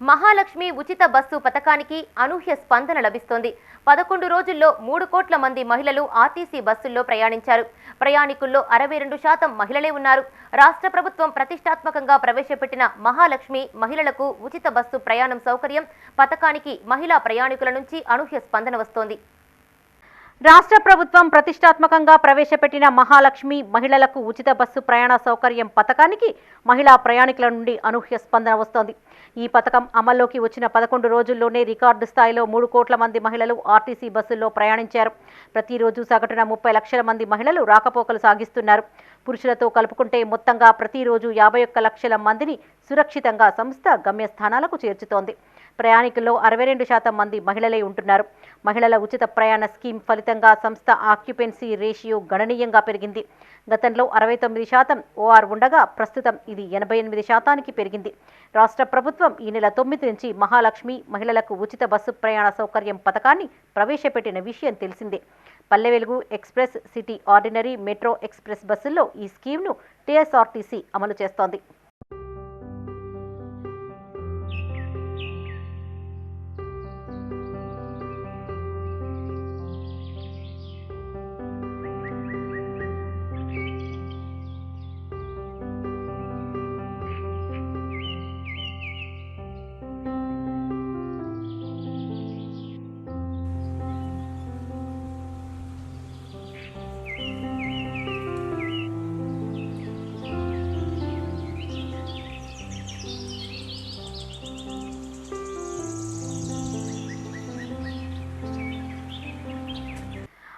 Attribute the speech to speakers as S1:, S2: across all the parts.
S1: మహాలక్ష్మి ఉచిత బస్సు పథకానికి అనూహ్య స్పందన లభిస్తోంది. పదకొండు రోజుల్లో మూడు కోట్ల మంది మహిళలు ఆర్టీసీ బస్సుల్లో ప్రయాణించారు. ప్రయాణికుల్లో అరవై రెండు శాతం మహిళలే ఉన్నారు. రాష్ట్ర ప్రభుత్వం ప్రతిష్టాత్మకంగా ప్రవేశపెట్టిన మహాలక్ష్మి మహిళలకు ఉచిత బస్సు ప్రయాణం సౌకర్యం పథకానికి మహిళా ప్రయాణికుల నుంచి అనూహ్య స్పందన వస్తోంది.
S2: రాష్ట్ర ప్రభుత్వం ప్రతిష్టాత్మకంగా ప్రవేశపెట్టిన మహాలక్ష్మి మహిళలకు ఉచిత బస్సు ప్రయాణ సౌకర్యం పథకానికి మహిళా ప్రయాణికుల నుండి అనూహ్య స్పందన వస్తోంది. ఈ పథకం అమల్లోకి వచ్చిన పదకొండు రోజుల్లోనే రికార్డు స్థాయిలో మూడు కోట్ల మంది మహిళలు ఆర్టీసీ బస్సుల్లో ప్రయాణించారు. ప్రతిరోజు సగటున ముప్పై లక్షల మంది మహిళలు రాకపోకలు సాగిస్తున్నారు. పురుషులతో కలుపుకుంటే మొత్తంగా ప్రతిరోజు యాభై ఒక్క లక్షల మందిని సురక్షితంగా సంస్థ గమ్యస్థానాలకు చేర్చుతోంది. ప్రయాణికుల్లో అరవై రెండు శాతం మంది మహిళలే ఉంటున్నారు. మహిళల ఉచిత ప్రయాణ స్కీమ్ ఫలితంగా సంస్థ ఆక్యుపెన్సీ రేషియో గణనీయంగా పెరిగింది. గతంలో అరవై తొమ్మిది శాతం ఓఆర్ ఉండగా ప్రస్తుతం ఇది ఎనభై ఎనిమిది శాతానికి పెరిగింది. రాష్ట్ర ప్రభుత్వం ఈ నెల తొమ్మిది నుంచి మహాలక్ష్మి మహిళలకు ఉచిత బస్సు ప్రయాణ సౌకర్యం పథకాన్ని ప్రవేశపెట్టిన విషయం తెలిసిందే. Palle Velugu express city ordinary metro express బస్సుల్లో ఈ స్కీమ్ను టీఎస్ఆర్టీసీ అమలు చేస్తోంది.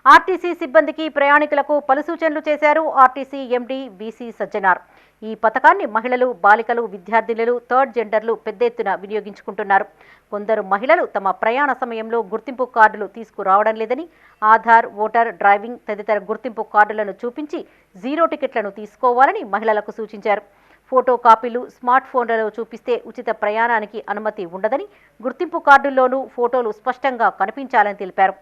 S2: ఆర్టీసీ సిబ్బందికి ప్రయాణికులకు పలు సూచనలు చేశారు ఆర్టీసీ ఎండీ బీసీ సజ్జనార్. ఈ పథకాన్ని మహిళలు బాలికలు విద్యార్థినులు థర్డ్ జెండర్లు పెద్ద ఎత్తున వినియోగించుకుంటున్నారు. కొందరు మహిళలు తమ ప్రయాణ సమయంలో గుర్తింపు కార్డులు తీసుకురావడం లేదని ఆధార్ ఓటర్ డ్రైవింగ్ తదితర గుర్తింపు కార్డులను చూపించి జీరో టికెట్లను తీసుకోవాలని మహిళలకు సూచించారు. ఫోటో కాపీలు స్మార్ట్ ఫోన్లలో చూపిస్తే ఉచిత ప్రయాణానికి అనుమతి ఉండదని గుర్తింపు కార్డుల్లోనూ ఫోటోలు స్పష్టంగా కనిపించాలని తెలిపారు.